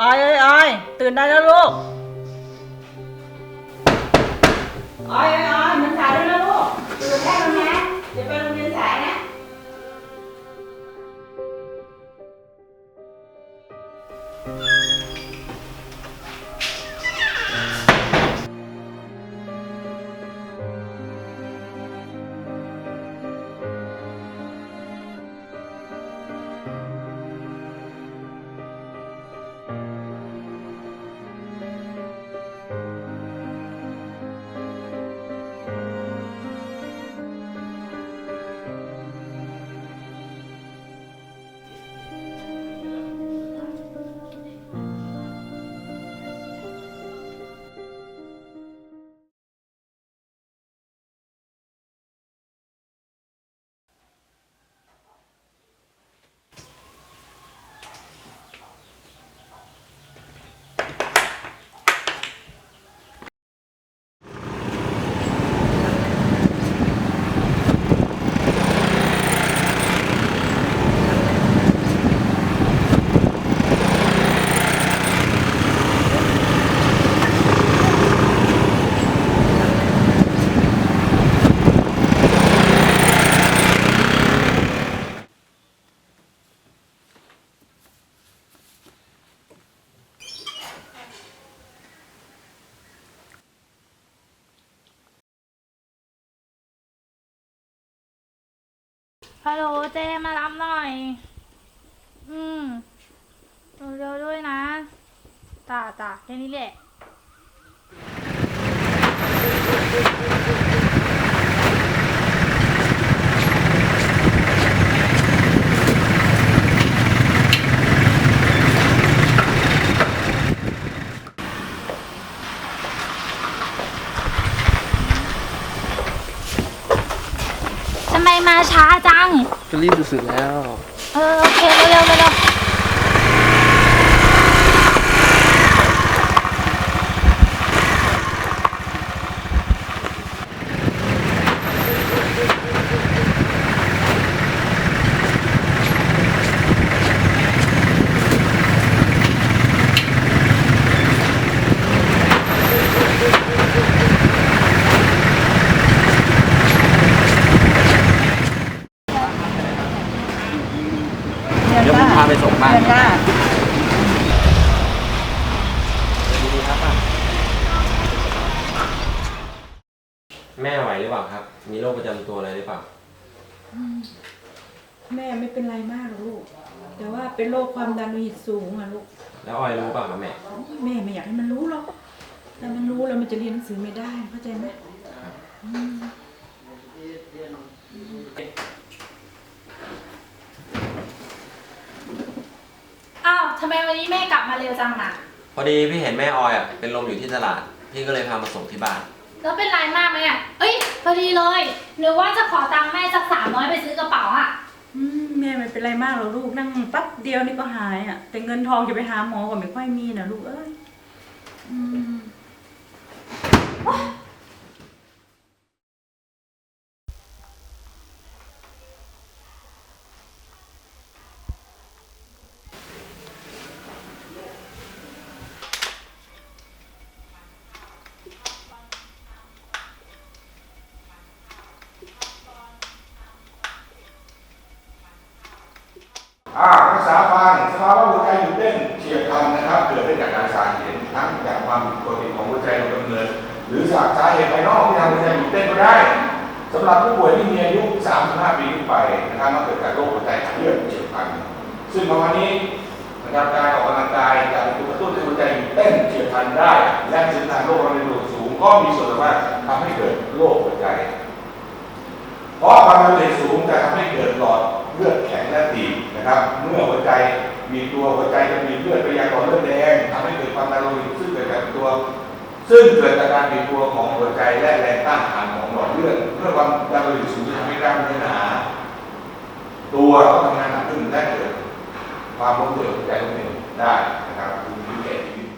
ออยเอ้ยออยตื่นได้แล้วลูกออยเอ้ยออยมันสายแล้วนะลูกตื่นได้แล้วนะเดี๋ยวไปโรงเรียนสายนะ ฮัลโหลเจมารับหน่อย อืมเร็วด้วยนะจ้าจ้าแค่นี้แหละ มมาช้าจังก็รีบสุดๆแล้ว เออโอเคเร็วๆเร็วๆ เดี๋ยวผมพาไปส่งบ้านเรียนว่าดีๆครับป้าแม่ไหวหรือเปล่าครับ มีโรคประจำตัวอะไรหรือเปล่า แม่ไม่เป็นไรมากหรอกลูก แต่ว่าเป็นโรคความดันโลหิตสูงอะลูก แล้วออยรู้เปล่าครับแม่ แม่ไม่อยากให้มันรู้หรอกถ้ามันรู้แล้วมันจะเรียนหนังสือไม่ได้เข้าใจไหมอ้า วทำไมวันนี้แม่กลับมาเร็วจังน่ะพอดีพี่เห็นแม่ออยอะเป็นลมอยู่ที่ตลาด พี่ก็เลยพามาส่งที่บ้าน แล้วเป็นไรมากไหมอะเอ้ยพอดีเลย หรือว่าจะขอตังค์แม่สักสามร้อยไปซื้อกระเป๋าอะ อืมแม่ไม่เป็นไรมากหรอกลูกนั่งปั๊บเดียวนี่ก็หายอะแต่เงินทองจะไปหาหมอก็ไม่ค่อยมีนะลูกเอ้ย อ่ารักษาฟังสภาวะหัวใจหยุดเต้นเฉียบพลันนะครับ เกิดได้จากการสาเหตุทั้งจากความผิดปกติของหัวใจโดยกำเนิดหรือจากสาเหตุภายนอกที่ทำให้หัวใจหยุดเต้นก็ได้สำหรับผู้ป่วยที่มีอายุ 35 ปีขึ้นไปนะครับมาเกิดจากโรคหัวใจขาดเลือดเฉียบพลัน ซึ่งภาวะนี้นะครับการออกกำลังกายจะเป็นตัวกระตุ้นให้หัวใจหยุดเต้นเฉียบพลันได้ และเส้นทางโรคมะเร็งโลหิตสูง ก็มีส่วนสามารถทำให้เกิดโรคหัวใจ เพราะความดันโลหิตสูงจะทำให้เกิดหลอดเลือดแข็งและตีบ นะครับ เมื่อหัวใจมีตัวหัวใจจะมีเลือดไปยังหลอดเลือดแดงทำให้เกิดความดันโลหิตซึ่งเกิดจากตัว ซึ่งเกิดจากการบีบตัวของหัวใจและแรงต้านทานของหลอดเลือดเมื่อความดันโลหิตสูงจะทำให้กล้ามเนื้อหนาตัวก็ทำงานหนักขึ้นได้เกิดความล้มเหลวใจล้มเหลวได้นะครับคือมีแก่ชีวิต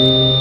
เ